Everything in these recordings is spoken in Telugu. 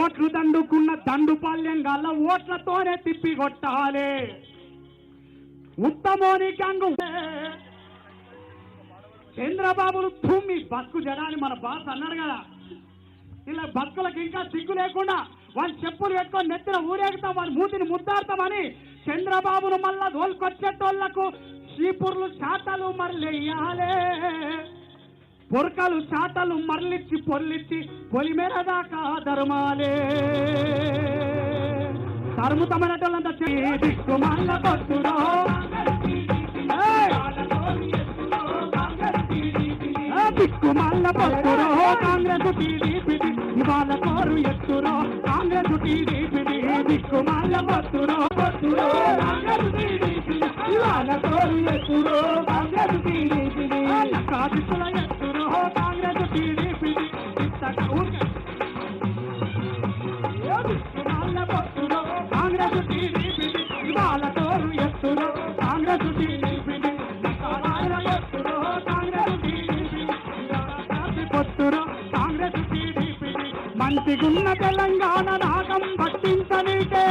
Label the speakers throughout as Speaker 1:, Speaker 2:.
Speaker 1: ఓట్లు దండుకున్న దండుపాల్యం గల్ల ఓట్లతోనే తిప్పి కొట్టాలి. ఉత్తమోని గంగు. చంద్రబాబులు భూమి బతుకు జనాన్ని మన బాస్ అన్నాడు కదా. ఇలా బతుకులకు ఇంకా సిగ్గు లేకుండా వాళ్ళు చెప్పులు పెట్టుకొని నెత్తిన ఊరేగుతాం వాళ్ళ మూతిని ముద్దాడతామని చంద్రబాబును మళ్ళా దోలుకొచ్చేటోళ్ళకు చీపుర్లు చాటలు మరలెయ్యాలే పొరకలు చాటలు మరలిచ్చి పొర్లిచ్చి పొలిమేర దాకా ధర్మాలే. తరుముతమైనటోళ్ళంతా దిక్కు మల్ల కొట్టురో దిక్కు మల్ల కొట్టురో కాంగ్రెస్ టీడీపీ ఇవాళ కోరు ఎత్తురో. కాంగ్రెస్ టీడీపీ దిక్కు మల్ల కొట్టురో కొట్టురో కాంగ్రెస్ టీడీపీ ఇవాళ కోరు ఎత్తురో. మంచిగున్న తెలంగాణ రాగం పట్టించనీకే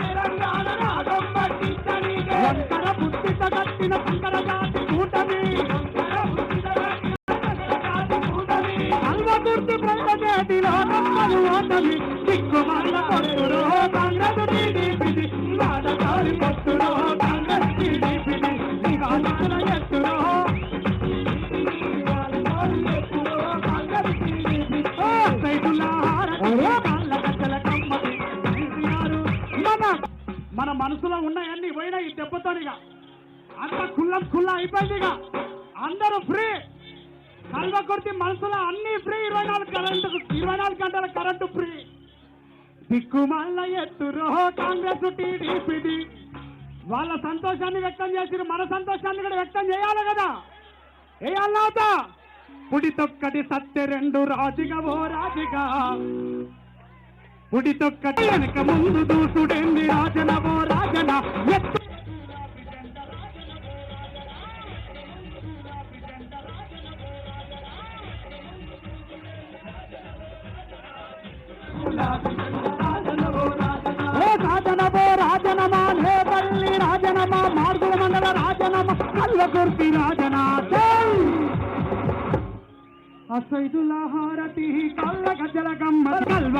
Speaker 1: తెలంగాణ రాగం పట్టించనీకే వంకర పుట్టిత కట్టిన పంకర జాతి కూటమి అల్వకుర్తి ప్రజల చేతిలో నమ్మలు ఓటమి దిక్కుమల్ల కొట్టురో పోయినాయి ఇక అంత కుల్లం కుల్ల ఇక అందరూ ఫ్రీ. కల్వ కొద్ది మనసులో అన్ని ఫ్రీ. ఇరవై నాలుగు కరెంటు ఇరవై నాలుగు గంటల కరెంటు ఫ్రీ. దిక్కుమల్ల ఎత్తురో కాంగ్రెస్ టీడీపీది. వాళ్ళ సంతోషాన్ని వ్యక్తం చేసి మన సంతోషాన్ని కూడా వ్యక్తం చేయాలి కదా. వేయాలవుతా పుడితొక్కటి సత్య రెండు రాజుగా ఓ రాజుగా పుడితొక్కటి వెనక ముందు దూసుడేంది రాజన ఓ రాజన. ఎత్తు రాజనమో రాజనమా లేపల్లి రాజనమా మార్గుల మండల రాజనమ కల్వకుర్తి రాజనా అసైదుల హారతి కళ్ళ గజల గమ్మ కల్వ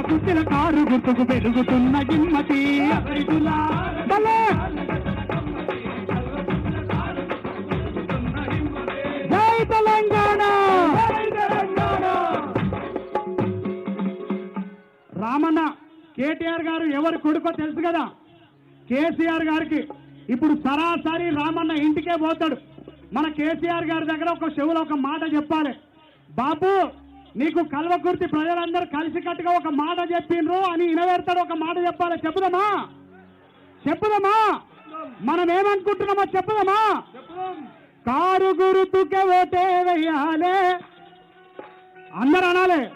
Speaker 1: కారు గుర్తుకు పెరుగుతున్న గిమ్మతి అసైదుల జై తెలంగాణ! కేటీఆర్ గారు ఎవరు కొడుకో తెలుసు కదా? కేసీఆర్ గారికి ఇప్పుడు సరాసరి రామన్న ఇంటికే పోతాడు. మన కేసీఆర్ గారి దగ్గర ఒక చెవులో ఒక మాట చెప్పాలి. బాబు నీకు కల్వకుర్తి ప్రజలందరూ కలిసికట్టుగా ఒక మాట చెప్పిండ్రు అని ఇనవేడతాడు ఒక మాట చెప్పాలి. చెప్పుదమ్మా చెప్పుదామా? మనం ఏమనుకుంటున్నామో చెప్పుదామా? కారు గురుతుకే ఓటే వేయాలే అందరూ అనాలి.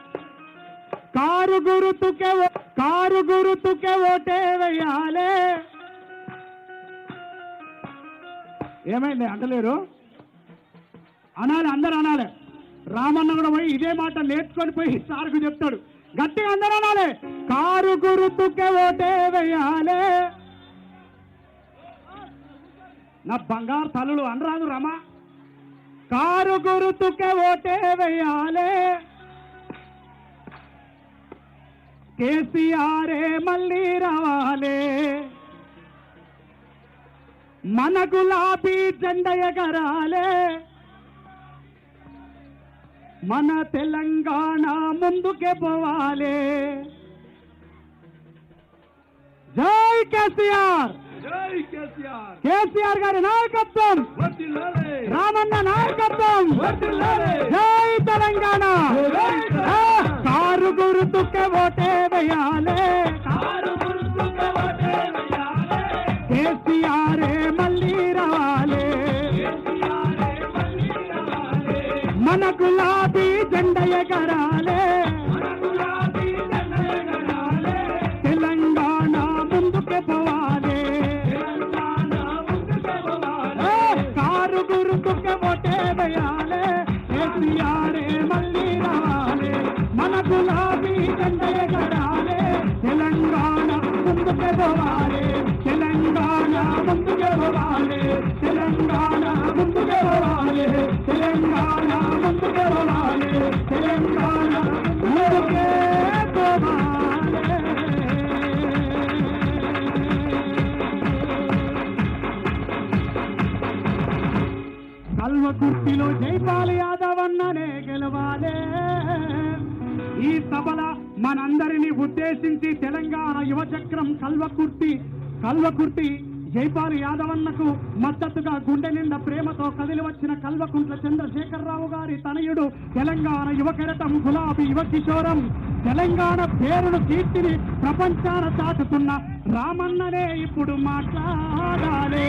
Speaker 1: కారు గురుతుకే ఓ- కారు గురుతుకే ఓటే వేయాలే. ఏమైంది? అంటలేరు అనాలి అందరు అనాలి. రామన్న కూడా పోయి ఇదే మాట నేర్చుకొని పోయి సార్కు చెప్తాడు. గట్టిగా అందరు అనాలి. కారు గురుతుకే ఓటే వేయాలే. నా బంగారు తల్లుడు అనరాదు రమా. కారు గురుతుకే ఓటే వేయాలే. కేసీఆరే మళ్ళీ రావాలే. మన గులాబీ జెండ ఎగరాలే. మన తెలంగాణ ముందుకే పోవాలే. జై కేసీఆర్.
Speaker 2: కేసీఆర్.
Speaker 1: గారి నాయకత్వం. రామన్న నాయకత్వం. జై మన గులాబీ జెండ ఎగరాలే తెలంగాణ ముందుకు పోవాలే కారు గురుతుకు ఒటే వేయాలే కేసీఆర్ మళ్ళీ రావాలే. మన గులాబీ జెండ ఎగరాలే తెలంగాణ ముందుకు తెలంగాణ ముందుకు తెలంగాణ ముందుకు తెలంగాణ కల్వకుర్తిలో జైపాల్ యాదవ్ అన్ననే గెలవాలే. ఈ సభల మనందరినీ ఉద్దేశించి తెలంగాణ యువచక్రం కల్వకుర్తి కల్వకుర్తి జైపాల్ యాదవన్నకు మద్దతుగా గుండె నిండా ప్రేమతో కదిలి వచ్చిన కల్వకుంట్ల చంద్రశేఖరరావు గారి తనయుడు తెలంగాణ యువకెరటం గులాబీ యువ తెలంగాణ పేరును కీర్తిని ప్రపంచాన చాటుతున్న రామన్ననే ఇప్పుడు మాట్లాడాలి.